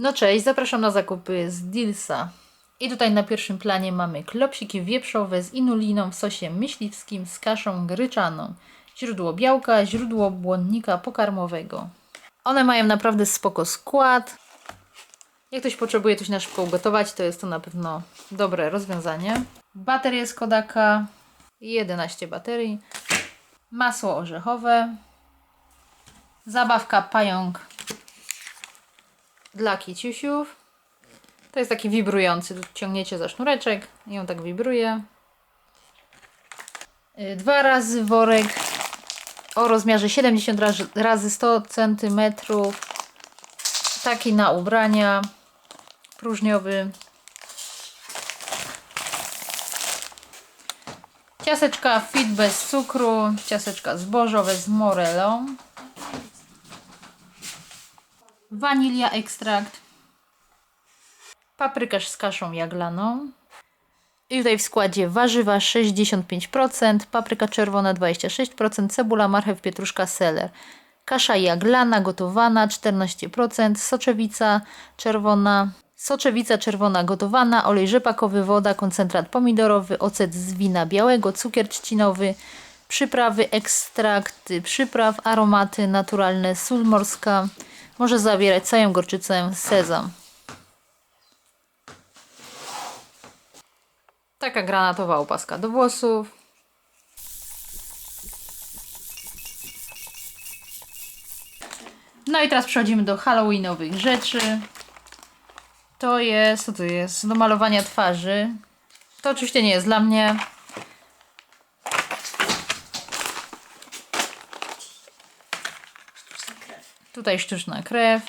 No cześć, zapraszam na zakupy z Dilsa. I tutaj na pierwszym planie mamy klopsiki wieprzowe z inuliną w sosie myśliwskim z kaszą gryczaną. Źródło białka, źródło błonnika pokarmowego. One mają naprawdę spoko skład. Jak ktoś potrzebuje coś na szybko ugotować, to jest to na pewno dobre rozwiązanie. Baterie z Kodaka, 11 baterii, masło orzechowe, zabawka pająk dla kiciusiów. To jest taki wibrujący. Ciągniecie za sznureczek i on tak wibruje. Y, Dwa razy worek o rozmiarze 70 razy- razy 100 cm. Taki na ubrania. Próżniowy. Ciaseczka fit bez cukru. Ciaseczka zbożowe z morelą. Wanilia ekstrakt. Paprykarz z kaszą jaglaną. I tutaj w składzie warzywa 65%, papryka czerwona 26%, cebula, marchew, pietruszka, seler. Kasza jaglana gotowana 14%, soczewica czerwona, soczewica czerwona gotowana, olej rzepakowy, woda, koncentrat pomidorowy, ocet z wina białego, cukier trzcinowy, przyprawy, ekstrakty przypraw, aromaty naturalne, sól morska. Może zawierać całą gorczycę, sezam. Taka granatowa opaska do włosów. No i teraz przechodzimy do halloweenowych rzeczy. To jest, co to jest? Do malowania twarzy. To oczywiście nie jest dla mnie. Tutaj sztuczna krew.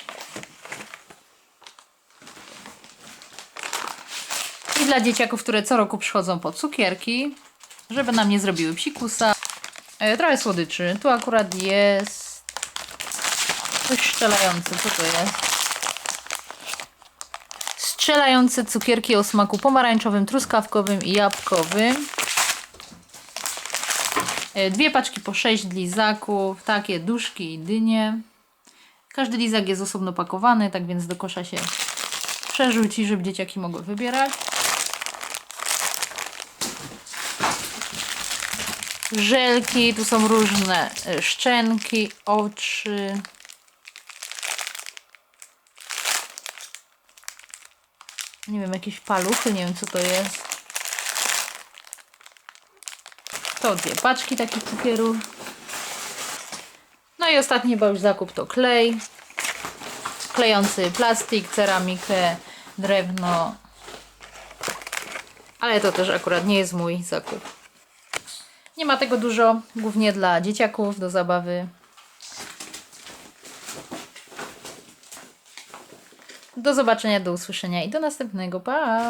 I dla dzieciaków, które co roku przychodzą po cukierki, żeby nam nie zrobiły psikusa. E, trochę słodyczy. Tu akurat jest coś strzelające. Co to jest? Strzelające cukierki o smaku pomarańczowym, truskawkowym i jabłkowym. E, Dwie paczki po 6 lizaków, takie duszki i dynie. Każdy lizak jest osobno pakowany, tak więc do kosza się przerzuci, żeby dzieciaki mogły wybierać. Żelki, tu są różne e, szczęki, oczy. Nie wiem, jakieś paluchy, nie wiem co to jest. To dwie paczki takich cukierów. No i ostatni chyba już zakup to klej. Klejący plastik, ceramikę, drewno. Ale to też akurat nie jest mój zakup. Nie ma tego dużo, głównie dla dzieciaków do zabawy. Do zobaczenia, do usłyszenia i do następnego. Pa!